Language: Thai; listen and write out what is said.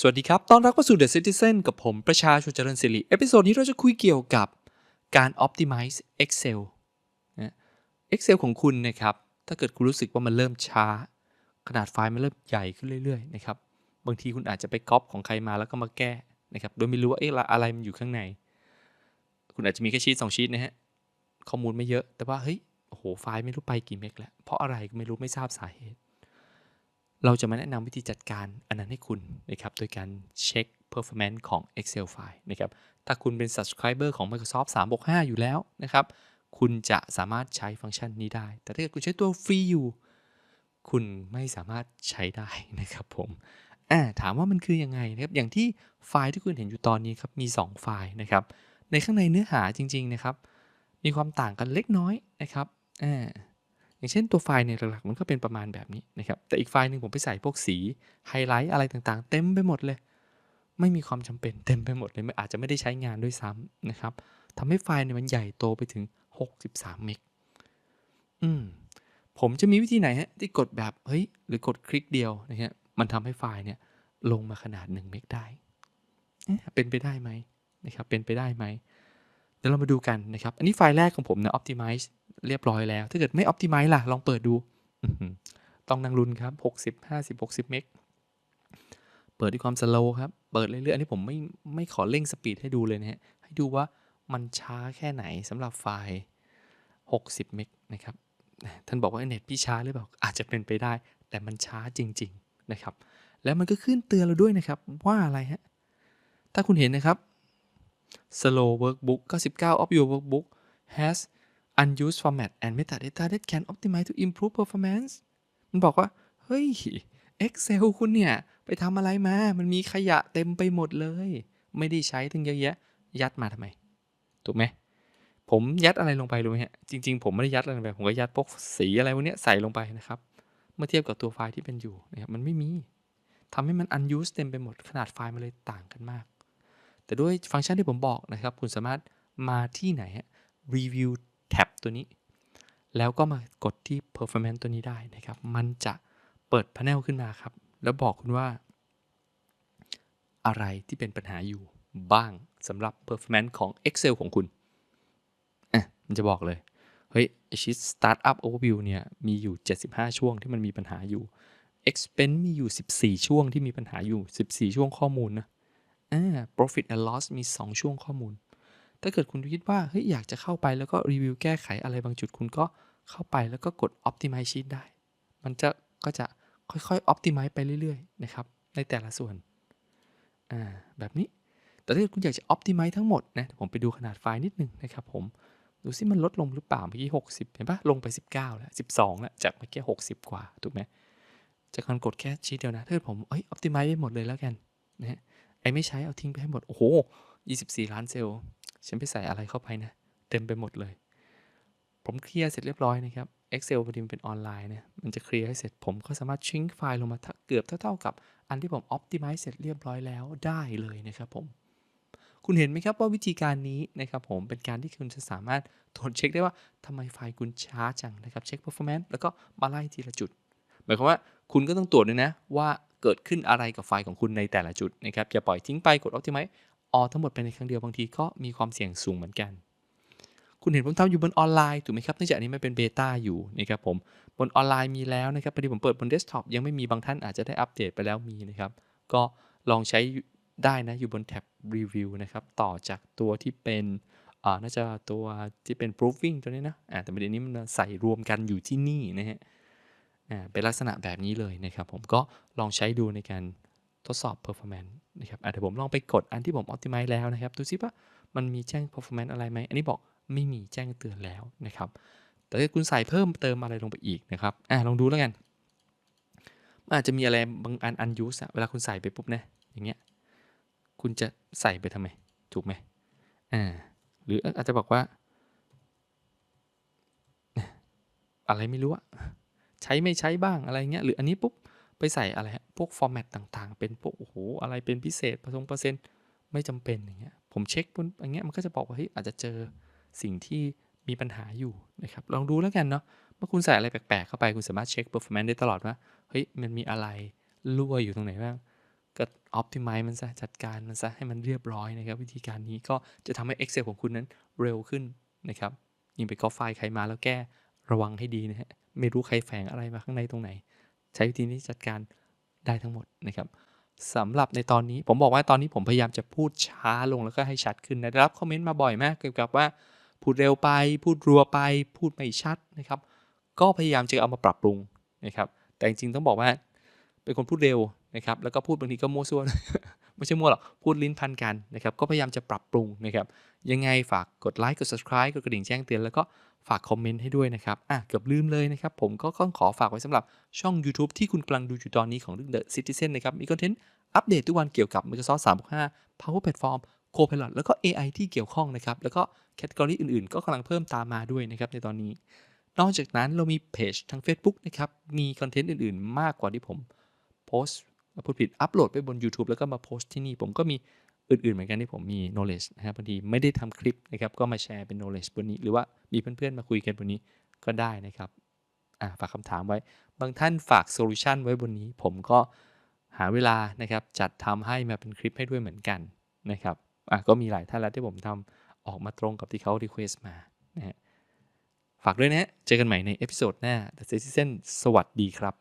สวัสดีครับ ต้อนรับเข้าสู่ The Citizen กับผมประชาชนเจริญศิริ เอพิโซดนี้เราจะคุยเกี่ยวกับการ optimize Excel นะ Excel ของคุณนะครับ ถ้าเกิดคุณรู้สึกว่ามันเริ่มช้า ขนาดไฟล์มันเริ่มใหญ่ขึ้นเรื่อยๆนะครับ บางทีคุณอาจจะไปก๊อปของใครมาแล้วก็มาแก้นะครับ โดยไม่รู้ว่าเอ๊ะอะไรมันอยู่ข้างใน คุณอาจจะมีแค่ชีตสองชีตนะฮะ ข้อมูลไม่เยอะ แต่ว่าเฮ้ย โอ้โห ไฟล์ไม่รู้ไปกี่เมกแล้ว เพราะอะไรก็ไม่รู้ไม่ทราบสาเหตุ เราจะมาแนะนำวิธีจัดการอันนั้นให้คุณนะครับโดยการเช็ค performance ของ Excel ไฟล์นะครับถ้าคุณเป็น subscriber ของ Microsoft 365 อยู่แล้วนะครับคุณจะสามารถใช้ฟังก์ชันนี้ได้ แต่ถ้าเกิดคุณใช้ตัวฟรีอยู่ คุณไม่สามารถใช้ได้นะครับผมถามว่ามันคือยังไงนะครับอย่างที่ไฟล์ที่คุณเห็นอยู่ตอนนี้ครับมี 2 ไฟล์นะครับในข้างในเนื้อหาจริงๆนะครับมีความต่างกันเล็กน้อยนะครับอ่า อย่างเช่นตัวไฟล์เนี่ยหลักๆมันก็เป็นประมาณแบบนี้นะครับ แต่อีกไฟล์หนึ่งผมไปใส่พวกสีไฮไลท์อะไรต่างๆ เต็มไปหมดเลย ไม่มีความจำเป็นเต็มไปหมดเลยอาจจะไม่ได้ใช้งานด้วยซ้ำนะครับทำให้ไฟล์เนี่ยมันใหญ่โตไปถึง 63 เมกอืมผมจะมีวิธีไหนฮะที่กดแบบเฮ้ยหรือกดคลิกเดียวนะฮะมันทำให้ไฟล์เนี่ยลงมาขนาด 1 เมกได้เอ๊ะเป็นไปได้ไหมนะครับเป็นไปได้ไหมเดี๋ยวเรามาดูกันนะครับ อันนี้ไฟล์แรกของผมเนี่ย optimize เรียบร้อยแล้ว ถ้าเกิดไม่ optimize ล่ะ ลองเปิดดูต้องนั่งรุนครับ 60 50 60 เมก เปิดด้วยความ slow ครับ เปิดเรื่อยๆ อันนี้ผมไม่ไม่ขอเร่งสปีดให้ดูเลยนะฮะ ให้ดูว่ามันช้าแค่ไหนสำหรับไฟล์ 60 เมกนะครับ ท่านบอกว่าเน็ตพี่ช้าหรือเปล่า อาจจะเป็นไปได้ แต่มันช้าจริง ๆ นะครับ แล้วมันก็ขึ้นเตือนเราด้วยนะครับ ว่าอะไรฮะ ถ้าคุณเห็นนะครับ slow workbook 99 of your workbook has unused format and metadata that can optimize to improve performance มันบอกว่า เฮ้ย Excel คุณเนี่ย ไปทำอะไรมา มันมีขยะเต็มไปหมดเลย ไม่ได้ใช้ตั้งเยอะแยะ ยัดมาทำไม ถูกไหม ผมยัดอะไรลงไปรู้ไหมฮะ จริง ๆ ผมไม่ได้ยัดอะไรลงไป ผมก็ยัดพวกสีอะไรพวกนี้ใส่ลงไปนะครับ เมื่อเทียบกับตัวไฟล์ที่เป็นอยู่นะครับ มันไม่มี ทำให้มัน unused เต็มไปหมด ขนาดไฟล์มันเลยต่างกันมาก แต่ด้วยฟังก์ชันที่ผมบอกนะครับ คุณสามารถมาที่ไหนฮะ review ตัวนี้ แล้วก็มากดที่ performance ตัวนี้ได้นะครับ มันจะเปิด panel ขึ้นมาครับ แล้วบอกคุณว่า อะไรที่เป็นปัญหาอยู่บ้างสำหรับ performance ของ Excel ของคุณอะมันจะบอกเลย เฮ้ยชิต startup overview เนี่ย มีอยู่ 75 ช่วงที่มันมีปัญหาอยู่ expense มีอยู่ 14 ช่วงที่มีปัญหาอยู่ 14 ช่วงข้อมูลนะอ่า profit and loss มี 2 ช่วงข้อมูล ถ้าเกิดคุณคิดว่าเฮ้ยอยากจะเข้าไปแล้วก็รีวิวแก้ไขอะไรบางจุดคุณก็เข้าไปแล้วก็กด optimize sheet ได้ มันจะก็จะค่อยๆ optimize ไปเรื่อยๆนะครับในแต่ละส่วนอ่าแบบนี้ แต่ถ้าเกิดคุณอยากจะ optimize ทั้งหมดนะผมไปดูขนาดไฟล์นิดนึงนะครับผมดูซิมันลดลงหรือเปล่าเมื่อกี้ 60 เห็นปะลงไป 19 แล้ว 12 แล้ว จากเมื่อกี้ 60 กว่า ถูกไหมจากการกดแค่ชีทเดียวนะถ้าเกิดผมเอ้ย optimize ไปหมดเลยแล้วกันนะฮะไอ้ไม่ใช้เอาทิ้งไปให้หมด โอ้โห 24 ล้านเซลล์ ฉันไปใส่อะไรเข้าไปนะ เต็มไปหมดเลย ผมเคลียร์เสร็จเรียบร้อยนะครับ Excel พอดีมันเป็นออนไลน์เนี่ยมันจะเคลียร์ให้เสร็จผมก็สามารถชิงไฟล์ลงมาเกือบเท่าๆกับ อันที่ผม Optimize เสร็จเรียบร้อยแล้วได้เลยนะครับผม คุณเห็นไหมครับว่าวิธีการนี้นะครับผมเป็นการที่คุณจะสามารถตรวจเช็คได้ว่าทำไมไฟล์คุณช้าจังนะครับเช็ค performance แล้วก็มาไล่ทีละจุดหมายความว่าคุณก็ต้องตรวจด้วยนะว่าเกิดขึ้นอะไรกับไฟล์ของคุณในแต่ละจุดนะครับอย่าปล่อยทิ้งไปกด Optimize ออทั้งหมดไปในครั้งเดียวบางทีก็มีความเสี่ยงสูงเหมือนกัน คุณเห็นผมทำอยู่บนออนไลน์ถูกไหมครับเนื่องจากอันนี้มันเป็นเบต้าอยู่นะครับผมบนออนไลน์มีแล้วนะครับพอดีผมเปิดบนเดสก์ท็อปยังไม่มีบางท่านอาจจะได้อัปเดตไปแล้วมีนะครับ ก็ลองใช้ได้นะอยู่บนแท็บรีวิวนะครับต่อจากตัวที่เป็นอ่าน่าจะตัวที่เป็น proofing ตัวนี้นะอ่าแต่ประเด็นนี้มันใส่รวมกันอยู่ที่นี่นะฮะอ่าเป็นลักษณะแบบนี้เลยนะครับ ผมก็ลองใช้ดูในการ ทดสอบ performance นะครับอะเดี๋ยวผมลองไปกดอันที่ผม optimize แล้วนะครับ ดูซิว่ามันมีแจ้ง performance อะไรไหม อันนี้บอกไม่มีแจ้งเตือนแล้วนะครับ แต่ถ้าคุณใส่เพิ่มเติมอะไรลงไปอีกนะครับ อะลองดูแล้วกัน อาจจะมีอะไรบางอัน unused อะเวลาคุณใส่ไปปุ๊บนะ อย่างเงี้ย คุณจะใส่ไปทำไม ถูกไหมอ่า หรืออาจจะบอกว่า อะไรไม่รู้อะใช้ไม่ใช้บ้างอะไรเงี้ย หรืออันนี้ปุ๊บไปใส่อะไรฮะ พวกฟอร์แมตต่างๆ เป็นพวกโอ้โหอะไรเป็นพิเศษผสมเปอร์เซ็นต์ไม่จำเป็นอย่างเงี้ยผมเช็คปุ้นอย่างเงี้ยมันก็จะบอกว่าเฮ้ยอาจจะเจอสิ่งที่มีปัญหาอยู่นะครับลองดูแล้วกันเนาะเมื่อคุณใส่อะไรแปลกๆเข้าไปคุณสามารถเช็ค performance ได้ตลอดว่าเฮ้ยมันมีอะไรรั่วอยู่ตรงไหนบ้างก็ optimize มันซะจัดการมันซะให้มันเรียบร้อยนะครับ วิธีการนี้ก็จะทำให้ Excel ของคุณนั้นเร็วขึ้นนะครับยิ่งไปก๊อปไฟล์ใครมาแล้วแก้ระวังให้ดีนะฮะไม่รู้ใครแฝงอะไรมาข้างในตรงไหน ใช้วิธีนี้จัดการ ได้ทั้งหมดนะครับสำหรับในตอนนี้ผมบอกว่าตอนนี้ผมพยายามจะพูดช้าลงแล้วก็ให้ชัดขึ้นนะได้รับคอมเมนต์มาบ่อยมากเกี่ยวกับว่าพูดเร็วไป พูดรัวไป พูดไม่ชัดนะครับ ก็พยายามจะเอามาปรับปรุงนะครับ แต่จริงๆต้องบอกว่า เป็นคนพูดเร็วนะครับ แล้วก็พูดบางทีก็มั่วซั่วไม่ใช่มั่วหรอก พูดลิ้นพันกันนะครับ ก็พยายามจะปรับปรุงนะครับ ยังไงฝากกดไลค์ กด subscribe กดกระดิ่งแจ้งเตือน แล้วก็ ฝากคอมเมนต์ให้ด้วยนะครับ อะ เกือบลืมเลยนะครับ ผมก็ต้องขอฝากไว้สำหรับช่อง YouTube ที่คุณกำลังดูอยู่ตอนนี้ของเรื่อง The Citizen นะครับ มีคอนเทนต์อัปเดตทุกวันเกี่ยวกับ Microsoft 365 Power Platform Copilot แล้วก็ AI ที่เกี่ยวข้องนะครับ แล้วก็แคตตากรีอื่นๆ ก็กำลังเพิ่มตามมาด้วยนะครับในตอนนี้ นอกจากนั้นเรามีเพจทาง Facebook นะครับ มีคอนเทนต์อื่นๆ มากกว่าที่ผมโพสต์พูดผิดอัปโหลดไปบน YouTube แล้วก็มาโพสต์ที่นี่ผมก็มี อื่นๆเหมือนกันที่ผมมี knowledge นะครับบางทีไม่ได้ทำคลิปนะครับ ก็มาแชร์เป็น knowledge บนนี้ หรือว่ามีเพื่อนๆ มาคุยกันบนนี้ก็ได้นะครับฝากคำถามไว้ บางท่านฝากโซลูชันไว้บนนี้ ผมก็หาเวลานะครับ จัดทำให้มาเป็นคลิปให้ด้วยเหมือนกันนะครับก็มีหลายท่านแล้วที่ผมทำออกมาตรงกับที่เขา request มานะฮะฝากด้วยนะฮะเจอกันใหม่ในเอพิโซดหน้า The Citizen สวัสดีครับ